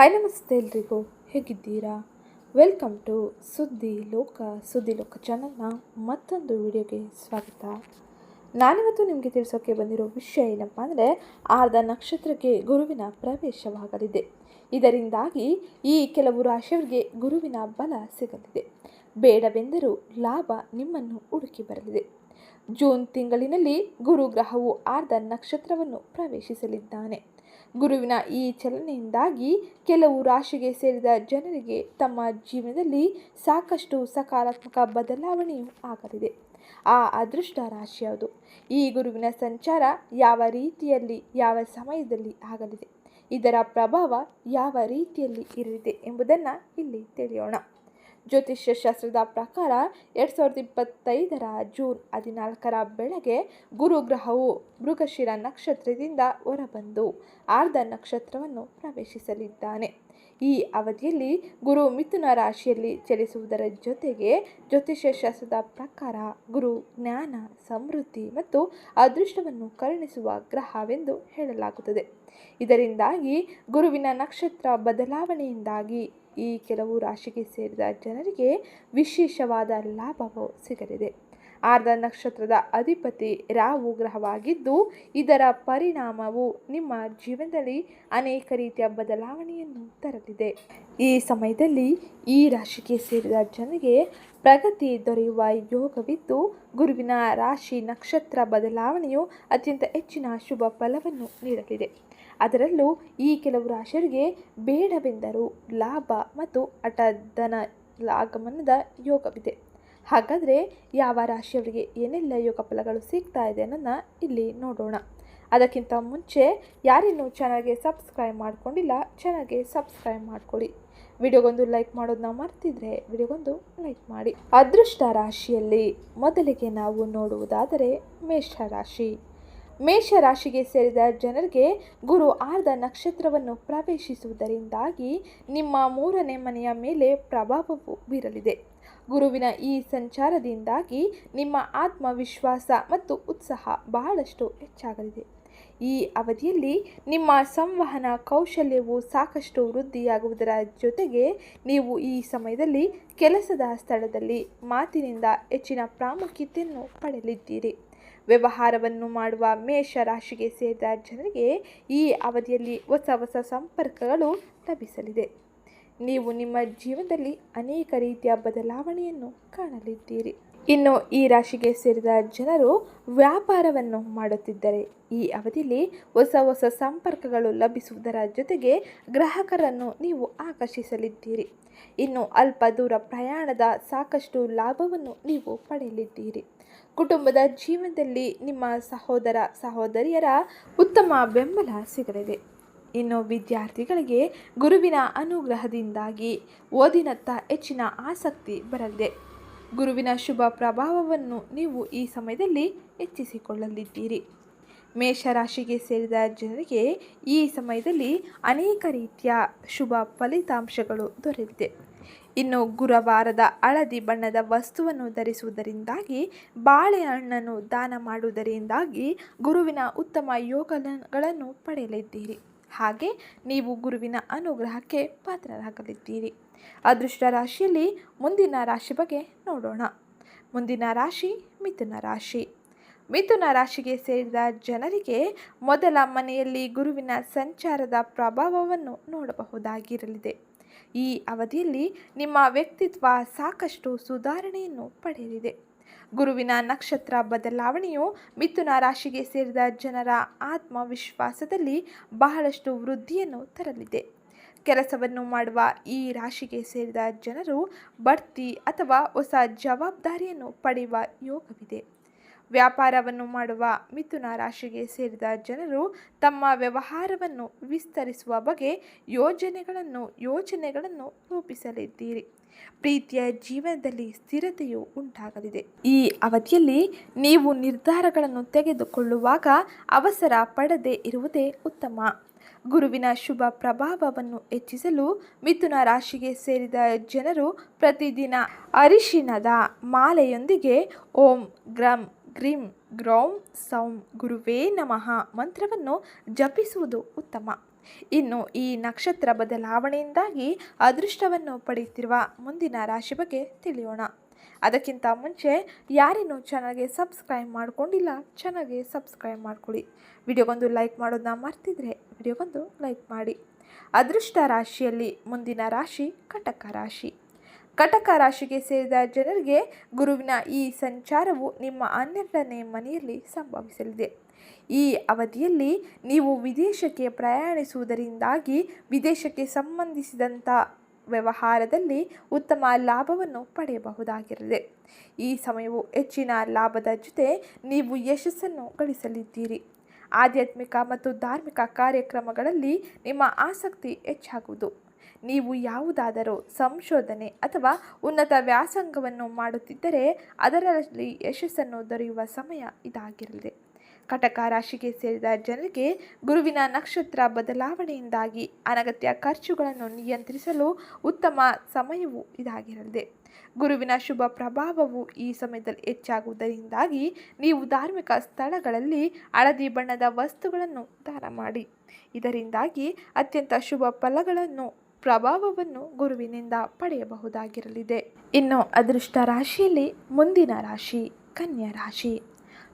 Hi ನಮಸ್ತೆ ಎಲ್ರಿಗೂ ಹೇಗಿದ್ದೀರಾ? ವೆಲ್ಕಮ್ ಟು ಸುದ್ದಿ ಲೋಕ ಸುದ್ದಿ ಲೋಕ ಚಾನಲ್ನ ಮತ್ತೊಂದು ವಿಡಿಯೋಗೆ ಸ್ವಾಗತ. ನಾನಿವತ್ತು ನಿಮಗೆ ತಿಳಿಸೋಕೆ ಬಂದಿರೋ ವಿಷಯ ಏನಪ್ಪ ಅಂದರೆ, ಆರ್ಧ ನಕ್ಷತ್ರಕ್ಕೆ ಗುರುವಿನ ಪ್ರವೇಶವಾಗಲಿದೆ. ಇದರಿಂದಾಗಿ ಈ ಕೆಲವು ರಾಶಿಯವರಿಗೆ ಗುರುವಿನ ಬಲ ಸಿಗಲಿದೆ. ಬೇಡವೆಂದರೂ ಲಾಭ ನಿಮ್ಮನ್ನು ಹುಡುಕಿ ಬರಲಿದೆ. ಜೂನ್ ತಿಂಗಳಿನಲ್ಲಿ ಗುರು ಗ್ರಹವು ಆರ್ಧ ನಕ್ಷತ್ರವನ್ನು ಪ್ರವೇಶಿಸಲಿದ್ದಾನೆ. ಗುರುವಿನ ಈ ಚಲನೆಯಿಂದಾಗಿ ಕೆಲವು ರಾಶಿಗೆ ಸೇರಿದ ಜನರಿಗೆ ತಮ್ಮ ಜೀವನದಲ್ಲಿ ಸಾಕಷ್ಟು ಸಕಾರಾತ್ಮಕ ಬದಲಾವಣೆಯೂ ಆಗಲಿದೆ. ಆ ಅದೃಷ್ಟ ರಾಶಿ ಯಾವುದು? ಈ ಗುರುವಿನ ಸಂಚಾರ ಯಾವ ರೀತಿಯಲ್ಲಿ, ಯಾವ ಸಮಯದಲ್ಲಿ ಆಗಲಿದೆ? ಇದರ ಪ್ರಭಾವ ಯಾವ ರೀತಿಯಲ್ಲಿ ಇರಲಿದೆ ಎಂಬುದನ್ನು ಇಲ್ಲಿ ತಿಳಿಯೋಣ. ಜ್ಯೋತಿಷ್ಯ ಶಾಸ್ತ್ರದ ಪ್ರಕಾರ ಎರಡು ಸಾವಿರದ ಇಪ್ಪತ್ತೈದರ ಜೂನ್ ಹದಿನಾಲ್ಕರ ಬೆಳಗ್ಗೆ ಗುರು ಗ್ರಹವು ಮೃಗಶಿರ ನಕ್ಷತ್ರದಿಂದ ಹೊರಬಂದು ಆರ್ಧ ನಕ್ಷತ್ರವನ್ನು ಪ್ರವೇಶಿಸಲಿದ್ದಾನೆ. ಈ ಅವಧಿಯಲ್ಲಿ ಗುರು ಮಿಥುನ ರಾಶಿಯಲ್ಲಿ ಚಲಿಸುವುದರ ಜೊತೆಗೆ ಜ್ಯೋತಿಷ್ಯ ಶಾಸ್ತ್ರದ ಪ್ರಕಾರ ಗುರು ಜ್ಞಾನ, ಸಮೃದ್ಧಿ ಮತ್ತು ಅದೃಷ್ಟವನ್ನು ಕರುಣಿಸುವ ಗ್ರಹವೆಂದು ಹೇಳಲಾಗುತ್ತದೆ. ಇದರಿಂದಾಗಿ ಗುರುವಿನ ನಕ್ಷತ್ರ ಬದಲಾವಣೆಯಿಂದಾಗಿ ಈ ಕೆಲವು ರಾಶಿಗೆ ಸೇರಿದ ಜನರಿಗೆ ವಿಶೇಷವಾದ ಲಾಭವು ಸಿಗಲಿದೆ. ಆರ್ಧ ನಕ್ಷತ್ರದ ಅಧಿಪತಿ ರಾಹು ಗ್ರಹವಾಗಿದ್ದು, ಇದರ ಪರಿಣಾಮವು ನಿಮ್ಮ ಜೀವನದಲ್ಲಿ ಅನೇಕ ರೀತಿಯ ಬದಲಾವಣೆಯನ್ನು ತರಲಿದೆ. ಈ ಸಮಯದಲ್ಲಿ ಈ ರಾಶಿಗೆ ಸೇರಿದ ಜನರಿಗೆ ಪ್ರಗತಿ ದೊರೆಯುವ ಯೋಗವಿದ್ದು, ಗುರುವಿನ ರಾಶಿ ನಕ್ಷತ್ರ ಬದಲಾವಣೆಯು ಅತ್ಯಂತ ಹೆಚ್ಚಿನ ಶುಭ ಫಲವನ್ನು ನೀಡಲಿದೆ. ಅದರಲ್ಲೂ ಈ ಕೆಲವು ರಾಶಿಯರಿಗೆ ಬೇಡವೆಂದರೂ ಲಾಭ ಮತ್ತು ಹಠಧನ ಆಗಮನದ ಯೋಗವಿದೆ. ಹಾಗಾದರೆ ಯಾವ ರಾಶಿಯವರಿಗೆ ಏನೆಲ್ಲ ಯೋಗ ಫಲಗಳು ಸಿಗ್ತಾ ಇದೆ ಅನ್ನೋದನ್ನ ಇಲ್ಲಿ ನೋಡೋಣ. ಅದಕ್ಕಿಂತ ಮುಂಚೆ ಯಾರಿನ್ನೂ ಚಾನಲ್ಗೆ ಸಬ್ಸ್ಕ್ರೈಬ್ ಮಾಡ್ಕೊಂಡಿಲ್ಲ, ಚಾನಲ್ಗೆ ಸಬ್ಸ್ಕ್ರೈಬ್ ಮಾಡ್ಕೊಳ್ಳಿ. ವಿಡಿಯೋಗೊಂದು ಲೈಕ್ ಮಾಡೋದನ್ನ ಮರ್ತಿದ್ರೆ ವಿಡಿಯೋಗೊಂದು ಲೈಕ್ ಮಾಡಿ. ಅದೃಷ್ಟ ರಾಶಿಯಲ್ಲಿ ಮೊದಲಿಗೆ ನಾವು ನೋಡುವುದಾದರೆ ಮೇಷ ರಾಶಿ. ಮೇಷ ರಾಶಿಗೆ ಸೇರಿದ ಜನರಿಗೆ ಗುರು ಆರ್ಧ ನಕ್ಷತ್ರವನ್ನು ಪ್ರವೇಶಿಸುವುದರಿಂದಾಗಿ ನಿಮ್ಮ ಮೂರನೇ ಮನೆಯ ಮೇಲೆ ಪ್ರಭಾವವು ಬೀರಲಿದೆ. ಗುರುವಿನ ಈ ಸಂಚಾರದಿಂದಾಗಿ ನಿಮ್ಮ ಆತ್ಮವಿಶ್ವಾಸ ಮತ್ತು ಉತ್ಸಾಹ ಬಹಳಷ್ಟು ಹೆಚ್ಚಾಗಲಿದೆ. ಈ ಅವಧಿಯಲ್ಲಿ ನಿಮ್ಮ ಸಂವಹನ ಕೌಶಲ್ಯವು ಸಾಕಷ್ಟು ವೃದ್ಧಿಯಾಗುವುದರ ಜೊತೆಗೆ ನೀವು ಈ ಸಮಯದಲ್ಲಿ ಕೆಲಸದ ಸ್ಥಳದಲ್ಲಿ ಮಾತಿನಿಂದ ಹೆಚ್ಚಿನ ಪ್ರಾಮುಖ್ಯತೆಯನ್ನು ಪಡೆಯಲಿದ್ದೀರಿ. ವ್ಯವಹಾರವನ್ನು ಮಾಡುವ ಮೇಷ ರಾಶಿಗೆ ಸೇರಿದ ಜನರಿಗೆ ಈ ಅವಧಿಯಲ್ಲಿ ಹೊಸ ಹೊಸ ಸಂಪರ್ಕಗಳು ಲಭಿಸಲಿದೆ. ನೀವು ನಿಮ್ಮ ಜೀವನದಲ್ಲಿ ಅನೇಕ ರೀತಿಯ ಬದಲಾವಣೆಯನ್ನು ಕಾಣಲಿದ್ದೀರಿ. ಇನ್ನು ಈ ರಾಶಿಗೆ ಸೇರಿದ ಜನರು ವ್ಯಾಪಾರವನ್ನು ಮಾಡುತ್ತಿದ್ದರೆ ಈ ಅವಧಿಯಲ್ಲಿ ಹೊಸ ಹೊಸ ಸಂಪರ್ಕಗಳು ಲಭಿಸುವುದರ ಜೊತೆಗೆ ಗ್ರಾಹಕರನ್ನು ನೀವು ಆಕರ್ಷಿಸಲಿದ್ದೀರಿ. ಇನ್ನು ಅಲ್ಪ ದೂರ ಪ್ರಯಾಣದ ಸಾಕಷ್ಟು ಲಾಭವನ್ನು ನೀವು ಪಡೆಯಲಿದ್ದೀರಿ. ಕುಟುಂಬದ ಜೀವನದಲ್ಲಿ ನಿಮ್ಮ ಸಹೋದರ, ಸಹೋದರಿಯರ ಉತ್ತಮ ಬೆಂಬಲ ಸಿಗಲಿದೆ. ಇನ್ನು ವಿದ್ಯಾರ್ಥಿಗಳಿಗೆ ಗುರುವಿನ ಅನುಗ್ರಹದಿಂದಾಗಿ ಓದಿನತ್ತ ಹೆಚ್ಚಿನ ಆಸಕ್ತಿ ಬರಲಿದೆ. ಗುರುವಿನ ಶುಭ ಪ್ರಭಾವವನ್ನು ನೀವು ಈ ಸಮಯದಲ್ಲಿ ಹೆಚ್ಚಿಸಿಕೊಳ್ಳಲಿದ್ದೀರಿ. ಮೇಷರಾಶಿಗೆ ಸೇರಿದ ಜನರಿಗೆ ಈ ಸಮಯದಲ್ಲಿ ಅನೇಕ ರೀತಿಯ ಶುಭ ಫಲಿತಾಂಶಗಳು ದೊರೆತಿದೆ. ಇನ್ನು ಗುರುವಾರದ ಹಳದಿ ಬಣ್ಣದ ವಸ್ತುವನ್ನು ಧರಿಸುವುದರಿಂದಾಗಿ, ಬಾಳೆಹಣ್ಣನ್ನು ದಾನ ಮಾಡುವುದರಿಂದಾಗಿ ಗುರುವಿನ ಉತ್ತಮ ಯೋಗಗಳನ್ನು ಪಡೆಯಲಿದ್ದೀರಿ. ಹಾಗೆ ನೀವು ಗುರುವಿನ ಅನುಗ್ರಹಕ್ಕೆ ಪಾತ್ರರಾಗಲಿದ್ದೀರಿ. ಅದೃಷ್ಟ ರಾಶಿಯಲ್ಲಿ ಮುಂದಿನ ರಾಶಿ ಬಗ್ಗೆ ನೋಡೋಣ. ಮುಂದಿನ ರಾಶಿ ಮಿಥುನ ರಾಶಿ. ಮಿಥುನ ರಾಶಿಗೆ ಸೇರಿದ ಜನರಿಗೆ ಮೊದಲ ಮನೆಯಲ್ಲಿ ಗುರುವಿನ ಸಂಚಾರದ ಪ್ರಭಾವವನ್ನು ನೋಡಬಹುದಾಗಿರಲಿದೆ. ಈ ಅವಧಿಯಲ್ಲಿ ನಿಮ್ಮ ವ್ಯಕ್ತಿತ್ವ ಸಾಕಷ್ಟು ಸುಧಾರಣೆಯನ್ನು ಪಡೆಯಲಿದೆ ಗುರುವಿನ ನಕ್ಷತ್ರ ಬದಲಾವಣೆಯು ಮಿಥುನ ರಾಶಿಗೆ ಸೇರಿದ ಜನರ ಆತ್ಮವಿಶ್ವಾಸದಲ್ಲಿ ಬಹಳಷ್ಟು ವೃದ್ಧಿಯನ್ನು ತರಲಿದೆ. ಕೆಲಸವನ್ನು ಮಾಡುವ ಈ ರಾಶಿಗೆ ಸೇರಿದ ಜನರು ಬಡ್ತಿ ಅಥವಾ ಹೊಸ ಜವಾಬ್ದಾರಿಯನ್ನು ಪಡೆಯುವ ಯೋಗವಿದೆ. ವ್ಯಾಪಾರವನ್ನು ಮಾಡುವ ಮಿಥುನ ರಾಶಿಗೆ ಸೇರಿದ ಜನರು ತಮ್ಮ ವ್ಯವಹಾರವನ್ನು ವಿಸ್ತರಿಸುವ ಬಗ್ಗೆ ಯೋಜನೆಗಳನ್ನು ಯೋಜನೆಗಳನ್ನು ರೂಪಿಸಲಿದ್ದೀರಿ. ಪ್ರೀತಿಯ ಜೀವನದಲ್ಲಿ ಸ್ಥಿರತೆಯು ಉಂಟಾಗಲಿದೆ. ಈ ಅವಧಿಯಲ್ಲಿ ನೀವು ನಿರ್ಧಾರಗಳನ್ನು ತೆಗೆದುಕೊಳ್ಳುವಾಗ ಅವಸರ ಪಡದೆ ಇರುವುದೇ ಉತ್ತಮ. ಗುರುವಿನ ಶುಭ ಪ್ರಭಾವವನ್ನು ಹೆಚ್ಚಿಸಲು ಮಿಥುನ ರಾಶಿಗೆ ಸೇರಿದ ಜನರು ಪ್ರತಿದಿನ ಅರಿಶಿಣದ ಮಾಲೆಯೊಂದಿಗೆ ಓಂ ಗ್ರಂ ಗ್ರೀಂ ಗ್ರೌಂ ಸೌಂ ಗುರುವೇ ನಮಃ. ಮಂತ್ರವನ್ನು ಜಪಿಸುವುದು ಉತ್ತಮ. ಇನ್ನು ಈ ನಕ್ಷತ್ರ ಬದಲಾವಣೆಯಿಂದಾಗಿ ಅದೃಷ್ಟವನ್ನು ಪಡೆಯುತ್ತಿರುವ ಮುಂದಿನ ರಾಶಿ ಬಗ್ಗೆ ತಿಳಿಯೋಣ. ಅದಕ್ಕಿಂತ ಮುಂಚೆ ಯಾರೇನು ಚಾನಲ್ಗೆ ಸಬ್ಸ್ಕ್ರೈಬ್ ಮಾಡಿಕೊಂಡಿಲ್ಲ ಚಾನಲ್ಗೆ ಸಬ್ಸ್ಕ್ರೈಬ್ ಮಾಡ್ಕೊಳ್ಳಿ. ವಿಡಿಯೋಗೊಂದು ಲೈಕ್ ಮಾಡೋದನ್ನ ಮರ್ತಿದ್ರೆ ವಿಡಿಯೋಗೊಂದು ಲೈಕ್ ಮಾಡಿ. ಅದೃಷ್ಟ ರಾಶಿಯಲ್ಲಿ ಮುಂದಿನ ರಾಶಿ ಕಟಕ ರಾಶಿ. ಕಟಕ ರಾಶಿಗೆ ಸೇರಿದ ಜನರಿಗೆ ಗುರುವಿನ ಈ ಸಂಚಾರವು ನಿಮ್ಮ ಹನ್ನೆರಡನೇ ಮನೆಯಲ್ಲಿ ಸಂಭವಿಸಲಿದೆ. ಈ ಅವಧಿಯಲ್ಲಿ ನೀವು ವಿದೇಶಕ್ಕೆ ಪ್ರಯಾಣಿಸುವುದರಿಂದಾಗಿ ವಿದೇಶಕ್ಕೆ ಸಂಬಂಧಿಸಿದಂಥ ವ್ಯವಹಾರದಲ್ಲಿ ಉತ್ತಮ ಲಾಭವನ್ನು ಪಡೆಯಬಹುದಾಗಿರಲಿದೆ. ಈ ಸಮಯವು ಹೆಚ್ಚಿನ ಲಾಭದ ಜೊತೆ ನೀವು ಯಶಸ್ಸನ್ನು ಗಳಿಸಲಿದ್ದೀರಿ. ಆಧ್ಯಾತ್ಮಿಕ ಮತ್ತು ಧಾರ್ಮಿಕ ಕಾರ್ಯಕ್ರಮಗಳಲ್ಲಿ ನಿಮ್ಮ ಆಸಕ್ತಿ ಹೆಚ್ಚಾಗುವುದು. ನೀವು ಯಾವುದಾದರೂ ಸಂಶೋಧನೆ ಅಥವಾ ಉನ್ನತ ವ್ಯಾಸಂಗವನ್ನು ಮಾಡುತ್ತಿದ್ದರೆ ಅದರಲ್ಲಿ ಯಶಸ್ಸನ್ನು ದೊರೆಯುವ ಸಮಯ ಇದಾಗಿರಲಿದೆ. ಕಟಕ ರಾಶಿಗೆ ಸೇರಿದ ಜನರಿಗೆ ಗುರುವಿನ ನಕ್ಷತ್ರ ಬದಲಾವಣೆಯಿಂದಾಗಿ ಅನಗತ್ಯ ಖರ್ಚುಗಳನ್ನು ನಿಯಂತ್ರಿಸಲು ಉತ್ತಮ ಸಮಯವು ಇದಾಗಿರಲಿದೆ. ಗುರುವಿನ ಶುಭ ಪ್ರಭಾವವು ಈ ಸಮಯದಲ್ಲಿ ಹೆಚ್ಚಾಗುವುದರಿಂದಾಗಿ ನೀವು ಧಾರ್ಮಿಕ ಸ್ಥಳಗಳಲ್ಲಿ ಹಳದಿ ಬಣ್ಣದ ವಸ್ತುಗಳನ್ನು ದಾನ ಮಾಡಿ ಇದರಿಂದಾಗಿ ಅತ್ಯಂತ ಶುಭ ಫಲಗಳನ್ನು ಪ್ರಭಾವವನ್ನು ಗುರುವಿನಿಂದ ಪಡೆಯಬಹುದಾಗಿರಲಿದೆ. ಇನ್ನು ಅದೃಷ್ಟ ರಾಶಿಯಲ್ಲಿ ಮುಂದಿನ ರಾಶಿ ಕನ್ಯಾ ರಾಶಿ.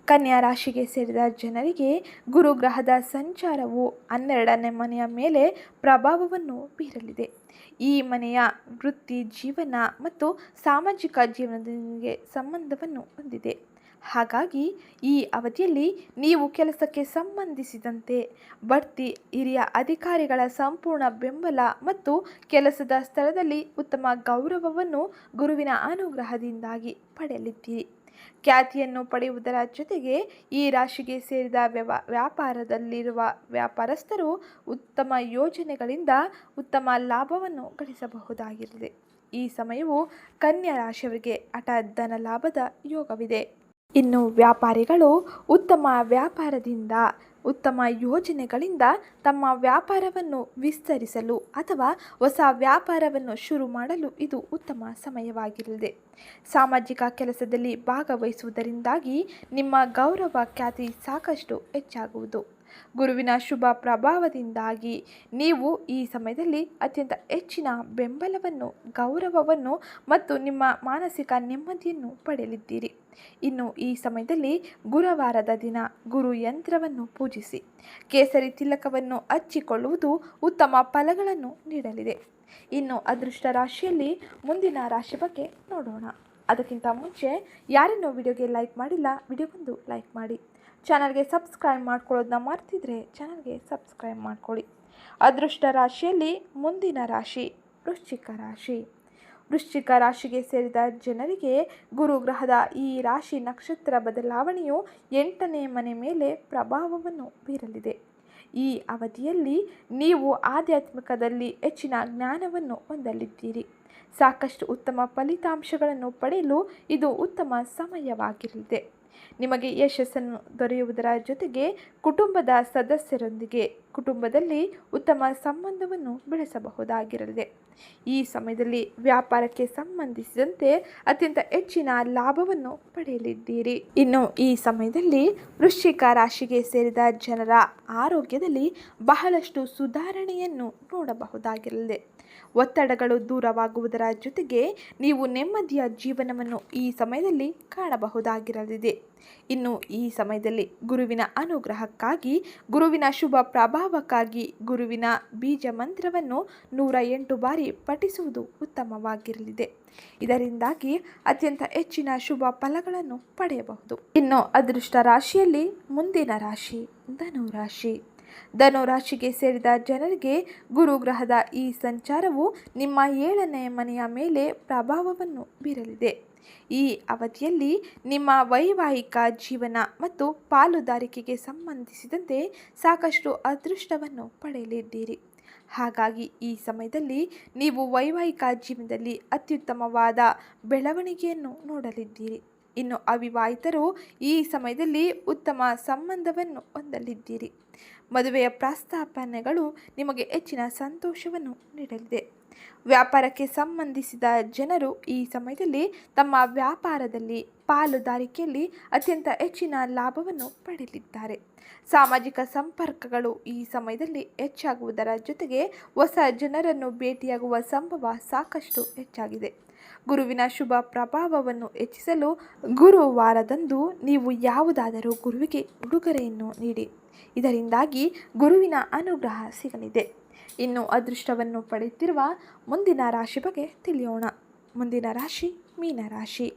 ಕನ್ಯಾ ರಾಶಿಗೆ ಸೇರಿದ ಜನರಿಗೆ ಗುರುಗ್ರಹದ ಸಂಚಾರವು ಹನ್ನೆರಡನೇ ಮನೆಯ ಮೇಲೆ ಪ್ರಭಾವವನ್ನು ಬೀರಲಿದೆ. ಈ ಮನೆಯ ವೃತ್ತಿ, ಜೀವನ ಮತ್ತು ಸಾಮಾಜಿಕ ಜೀವನದೊಂದಿಗೆ ಸಂಬಂಧವನ್ನು ಹೊಂದಿದೆ. ಹಾಗಾಗಿ ಈ ಅವಧಿಯಲ್ಲಿ ನೀವು ಕೆಲಸಕ್ಕೆ ಸಂಬಂಧಿಸಿದಂತೆ ಬಡ್ತಿ, ಹಿರಿಯ ಅಧಿಕಾರಿಗಳ ಸಂಪೂರ್ಣ ಬೆಂಬಲ ಮತ್ತು ಕೆಲಸದ ಸ್ಥಳದಲ್ಲಿ ಉತ್ತಮ ಗೌರವವನ್ನು ಗುರುವಿನ ಅನುಗ್ರಹದಿಂದಾಗಿ ಪಡೆಯಲಿದ್ದೀರಿ. ಖ್ಯಾತಿಯನ್ನು ಪಡೆಯುವುದರ ಜೊತೆಗೆ ಈ ರಾಶಿಗೆ ಸೇರಿದ ವ್ಯವ, ವ್ಯಾಪಾರದಲ್ಲಿರುವ ವ್ಯಾಪಾರಸ್ಥರು ಉತ್ತಮ ಯೋಜನೆಗಳಿಂದ ಉತ್ತಮ ಲಾಭವನ್ನು ಗಳಿಸಬಹುದಾಗಿರಲಿದೆ ಈ ಸಮಯವು ಕನ್ಯಾ ರಾಶಿಯವರಿಗೆ ಹಠ ಧನ ಲಾಭದ ಯೋಗವಿದೆ. ಇನ್ನು ವ್ಯಾಪಾರಿಗಳು ಉತ್ತಮ ವ್ಯಾಪಾರದಿಂದ, ಉತ್ತಮ ಯೋಜನೆಗಳಿಂದ ತಮ್ಮ ವ್ಯಾಪಾರವನ್ನು ವಿಸ್ತರಿಸಲು ಅಥವಾ ಹೊಸ ವ್ಯಾಪಾರವನ್ನು ಶುರು ಮಾಡಲು ಇದು ಉತ್ತಮ ಸಮಯವಾಗಿರಲಿದೆ. ಸಾಮಾಜಿಕ ಕೆಲಸದಲ್ಲಿ ಭಾಗವಹಿಸುವುದರಿಂದಾಗಿ ನಿಮ್ಮ ಗೌರವ ಖ್ಯಾತಿ ಸಾಕಷ್ಟು ಹೆಚ್ಚಾಗುವುದು. ಗುರುವಿನ ಶುಭ ಪ್ರಭಾವದಿಂದಾಗಿ ನೀವು ಈ ಸಮಯದಲ್ಲಿ ಅತ್ಯಂತ ಹೆಚ್ಚಿನ ಬೆಂಬಲವನ್ನು, ಗೌರವವನ್ನು ಮತ್ತು ನಿಮ್ಮ ಮಾನಸಿಕ ನೆಮ್ಮದಿಯನ್ನು ಪಡೆಯಲಿದ್ದೀರಿ. ಇನ್ನು ಈ ಸಮಯದಲ್ಲಿ ಗುರುವಾರದ ದಿನ ಗುರು ಯಂತ್ರವನ್ನು ಪೂಜಿಸಿ, ಕೇಸರಿ ತಿಲಕವನ್ನು ಹಚ್ಚಿಕೊಳ್ಳುವುದು ಉತ್ತಮ ಫಲಗಳನ್ನು ನೀಡಲಿದೆ. ಇನ್ನು ಅದೃಷ್ಟ ರಾಶಿಯಲ್ಲಿ ಮುಂದಿನ ರಾಶಿ ಬಗ್ಗೆ ನೋಡೋಣ. ಅದಕ್ಕಿಂತ ಮುಂಚೆ ಯಾರನ್ನೂ ವಿಡಿಯೋಗೆ ಲೈಕ್ ಮಾಡಿಲ್ಲ, ವಿಡಿಯೋಗೊಂದು ಲೈಕ್ ಮಾಡಿ. ಚಾನಲ್ಗೆ ಸಬ್ಸ್ಕ್ರೈಬ್ ಮಾಡ್ಕೊಳ್ಳೋದನ್ನ ಮರ್ತಿದ್ರೆ ಚಾನಲ್ಗೆ ಸಬ್ಸ್ಕ್ರೈಬ್ ಮಾಡ್ಕೊಳ್ಳಿ. ಅದೃಷ್ಟ ರಾಶಿಯಲ್ಲಿ ಮುಂದಿನ ರಾಶಿ ವೃಶ್ಚಿಕ ರಾಶಿ. ವೃಶ್ಚಿಕ ರಾಶಿಗೆ ಸೇರಿದ ಜನರಿಗೆ ಗುರುಗ್ರಹದ ಈ ರಾಶಿ ನಕ್ಷತ್ರ ಬದಲಾವಣೆಯು ಎಂಟನೇ ಮನೆ ಮೇಲೆ ಪ್ರಭಾವವನ್ನು ಬೀರಲಿದೆ. ಈ ಅವಧಿಯಲ್ಲಿ ನೀವು ಆಧ್ಯಾತ್ಮಿಕದಲ್ಲಿ ಹೆಚ್ಚಿನ ಜ್ಞಾನವನ್ನು ಹೊಂದಲಿದ್ದೀರಿ. ಸಾಕಷ್ಟು ಉತ್ತಮ ಫಲಿತಾಂಶಗಳನ್ನು ಪಡೆಯಲು ಇದು ಉತ್ತಮ ಸಮಯವಾಗಿರಲಿದೆ. ನಿಮಗೆ ಯಶಸ್ಸನ್ನು ದೊರೆಯುವುದರ ಜೊತೆಗೆ ಕುಟುಂಬದ ಸದಸ್ಯರೊಂದಿಗೆ ಕುಟುಂಬದಲ್ಲಿ ಉತ್ತಮ ಸಂಬಂಧವನ್ನು ಬೆಳೆಸಬಹುದಾಗಿರಲಿದೆ. ಈ ಸಮಯದಲ್ಲಿ ವ್ಯಾಪಾರಕ್ಕೆ ಸಂಬಂಧಿಸಿದಂತೆ ಅತ್ಯಂತ ಹೆಚ್ಚಿನ ಲಾಭವನ್ನು ಪಡೆಯಲಿದ್ದೀರಿ. ಇನ್ನು ಈ ಸಮಯದಲ್ಲಿ ವೃಶ್ಚಿಕ ರಾಶಿಗೆ ಸೇರಿದ ಜನರ ಆರೋಗ್ಯದಲ್ಲಿ ಬಹಳಷ್ಟು ಸುಧಾರಣೆಯನ್ನು ನೋಡಬಹುದಾಗಿರಲಿದೆ. ಒತ್ತಡಗಳು ದೂರವಾಗುವುದರ ಜೊತೆಗೆ ನೀವು ನೆಮ್ಮದಿಯ ಜೀವನವನ್ನು ಈ ಸಮಯದಲ್ಲಿ ಕಾಣಬಹುದಾಗಿರಲಿದೆ. ಇನ್ನು ಈ ಸಮಯದಲ್ಲಿ ಗುರುವಿನ ಅನುಗ್ರಹಕ್ಕಾಗಿ, ಗುರುವಿನ ಶುಭ ಪ್ರಭಾವಕ್ಕಾಗಿ ಗುರುವಿನ ಬೀಜ ಮಂತ್ರವನ್ನು ನೂರ ಎಂಟು ಬಾರಿ ಪಠಿಸುವುದು ಉತ್ತಮವಾಗಿರಲಿದೆ. ಇದರಿಂದಾಗಿ ಅತ್ಯಂತ ಹೆಚ್ಚಿನ ಶುಭ ಫಲಗಳನ್ನು ಪಡೆಯಬಹುದು. ಇನ್ನು ಅದೃಷ್ಟ ರಾಶಿಯಲ್ಲಿ ಮುಂದಿನ ರಾಶಿ ಧನು ರಾಶಿ ಧನು ರಾಶಿಗೆ ಸೇರಿದ ಜನರಿಗೆ ಗುರುಗ್ರಹದ ಈ ಸಂಚಾರವು ನಿಮ್ಮ ಏಳನೇ ಮನೆಯ ಮೇಲೆ ಪ್ರಭಾವವನ್ನು ಬೀರಲಿದೆ. ಈ ಅವಧಿಯಲ್ಲಿ ನಿಮ್ಮ ವೈವಾಹಿಕ ಜೀವನ ಮತ್ತು ಪಾಲುದಾರಿಕೆಗೆ ಸಂಬಂಧಿಸಿದಂತೆ ಸಾಕಷ್ಟು ಅದೃಷ್ಟವನ್ನು ಪಡೆಯಲಿದ್ದೀರಿ. ಹಾಗಾಗಿ ಈ ಸಮಯದಲ್ಲಿ ನೀವು ವೈವಾಹಿಕ ಜೀವನದಲ್ಲಿ ಅತ್ಯುತ್ತಮವಾದ ಬೆಳವಣಿಗೆಯನ್ನು ನೋಡಲಿದ್ದೀರಿ. ಇನ್ನು ಅವಿವಾಹಿತರು ಈ ಸಮಯದಲ್ಲಿ ಉತ್ತಮ ಸಂಬಂಧವನ್ನು ಹೊಂದಲಿದ್ದೀರಿ. ಮದುವೆಯ ಪ್ರಸ್ತಾಪನೆಗಳು ನಿಮಗೆ ಹೆಚ್ಚಿನ ಸಂತೋಷವನ್ನು ನೀಡಲಿದೆ. ವ್ಯಾಪಾರಕ್ಕೆ ಸಂಬಂಧಿಸಿದ ಜನರು ಈ ಸಮಯದಲ್ಲಿ ತಮ್ಮ ವ್ಯಾಪಾರದಲ್ಲಿ ಪಾಲುದಾರಿಕೆಯಲ್ಲಿ ಅತ್ಯಂತ ಹೆಚ್ಚಿನ ಲಾಭವನ್ನು ಪಡೆಯಲಿದ್ದಾರೆ. ಸಾಮಾಜಿಕ ಸಂಪರ್ಕಗಳು ಈ ಸಮಯದಲ್ಲಿ ಹೆಚ್ಚಾಗುವುದರ ಜೊತೆಗೆ ಹೊಸ ಜನರನ್ನು ಭೇಟಿಯಾಗುವ ಸಂಭವ ಸಾಕಷ್ಟು ಹೆಚ್ಚಾಗಿದೆ. ಗುರುವಿನ ಶುಭ ಪ್ರಭಾವವನ್ನು ಹೆಚ್ಚಿಸಲು ಗುರುವಾರದಂದು ನೀವು ಯಾವುದಾದರೂ ಗುರುವಿಗೆ ಉಡುಗೊರೆಯನ್ನು ನೀಡಿ. ಇದರಿಂದಾಗಿ ಗುರುವಿನ ಅನುಗ್ರಹ ಸಿಗಲಿದೆ. ಇನ್ನು ಅದೃಷ್ಟವನ್ನು ಪಡೆಯುತ್ತಿರುವ ಮುಂದಿನ ರಾಶಿ ಬಗ್ಗೆ ತಿಳಿಯೋಣ. ಮುಂದಿನ ರಾಶಿ ಮೀನರಾಶಿ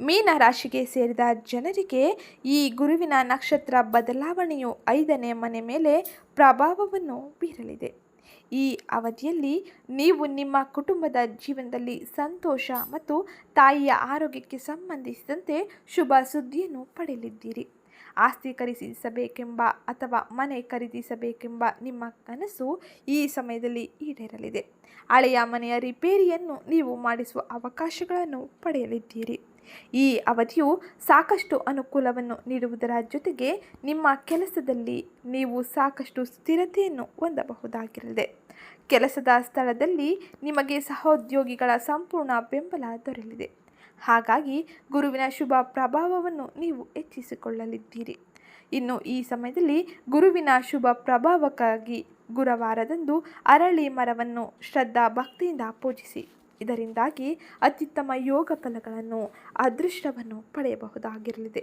ಮೀನರಾಶಿಗೆ ಸೇರಿದ ಜನರಿಗೆ ಈ ಗುರುವಿನ ನಕ್ಷತ್ರ ಬದಲಾವಣೆಯು ಐದನೇ ಮನೆ ಮೇಲೆ ಪ್ರಭಾವವನ್ನು ಬೀರಲಿದೆ. ಈ ಅವಧಿಯಲ್ಲಿ ನೀವು ನಿಮ್ಮ ಕುಟುಂಬದ ಜೀವನದಲ್ಲಿ ಸಂತೋಷ ಮತ್ತು ತಾಯಿಯ ಆರೋಗ್ಯಕ್ಕೆ ಸಂಬಂಧಿಸಿದಂತೆ ಶುಭ ಸುದ್ದಿಯನ್ನು ಪಡೆಯಲಿದ್ದೀರಿ. ಆಸ್ತಿ ಖರೀದಿಸಬೇಕೆಂಬ ಅಥವಾ ಮನೆ ಖರೀದಿಸಬೇಕೆಂಬ ನಿಮ್ಮ ಕನಸು ಈ ಸಮಯದಲ್ಲಿ ಈಡೇರಲಿದೆ. ಹಳೆಯ ಮನೆಯ ರಿಪೇರಿಯನ್ನು ನೀವು ಮಾಡಿಸುವ ಅವಕಾಶಗಳನ್ನು ಪಡೆಯಲಿದ್ದೀರಿ. ಈ ಅವಧಿಯು ಸಾಕಷ್ಟು ಅನುಕೂಲವನ್ನು ನೀಡುವುದರ ಜೊತೆಗೆ ನಿಮ್ಮ ಕೆಲಸದಲ್ಲಿ ನೀವು ಸಾಕಷ್ಟು ಸ್ಥಿರತೆಯನ್ನು ಹೊಂದಬಹುದಾಗಿರಲಿದೆ. ಕೆಲಸದ ಸ್ಥಳದಲ್ಲಿ ನಿಮಗೆ ಸಹೋದ್ಯೋಗಿಗಳ ಸಂಪೂರ್ಣ ಬೆಂಬಲ ದೊರೆಯಲಿದೆ. ಹಾಗಾಗಿ ಗುರುವಿನ ಶುಭ ಪ್ರಭಾವವನ್ನು ನೀವು ಹೆಚ್ಚಿಸಿಕೊಳ್ಳಲಿದ್ದೀರಿ. ಇನ್ನು ಈ ಸಮಯದಲ್ಲಿ ಗುರುವಿನ ಶುಭ ಪ್ರಭಾವಕ್ಕಾಗಿ ಗುರುವಾರದಂದು ಅರಳಿ ಮರವನ್ನು ಶ್ರದ್ಧಾ ಭಕ್ತಿಯಿಂದ ಪೂಜಿಸಿ. ಇದರಿಂದಾಗಿ ಅತ್ಯುತ್ತಮ ಯೋಗ ಫಲಗಳನ್ನು, ಅದೃಷ್ಟವನ್ನು ಪಡೆಯಬಹುದಾಗಿರಲಿದೆ.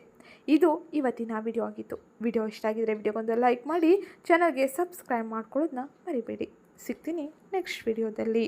ಇದು ಇವತ್ತಿನ ವಿಡಿಯೋ ಆಗಿತ್ತು. ವಿಡಿಯೋ ಇಷ್ಟ ಆಗಿದ್ದರೆ ವಿಡಿಯೋಗೊಂದು ಲೈಕ್ ಮಾಡಿ ಚಾನಲ್ಗೆ ಸಬ್ಸ್ಕ್ರೈಬ್ ಮಾಡ್ಕೊಳ್ಳೋದನ್ನ ಮರಿಬೇಡಿ. ಸಿಗ್ತೀನಿ ನೆಕ್ಸ್ಟ್ ವಿಡಿಯೋದಲ್ಲಿ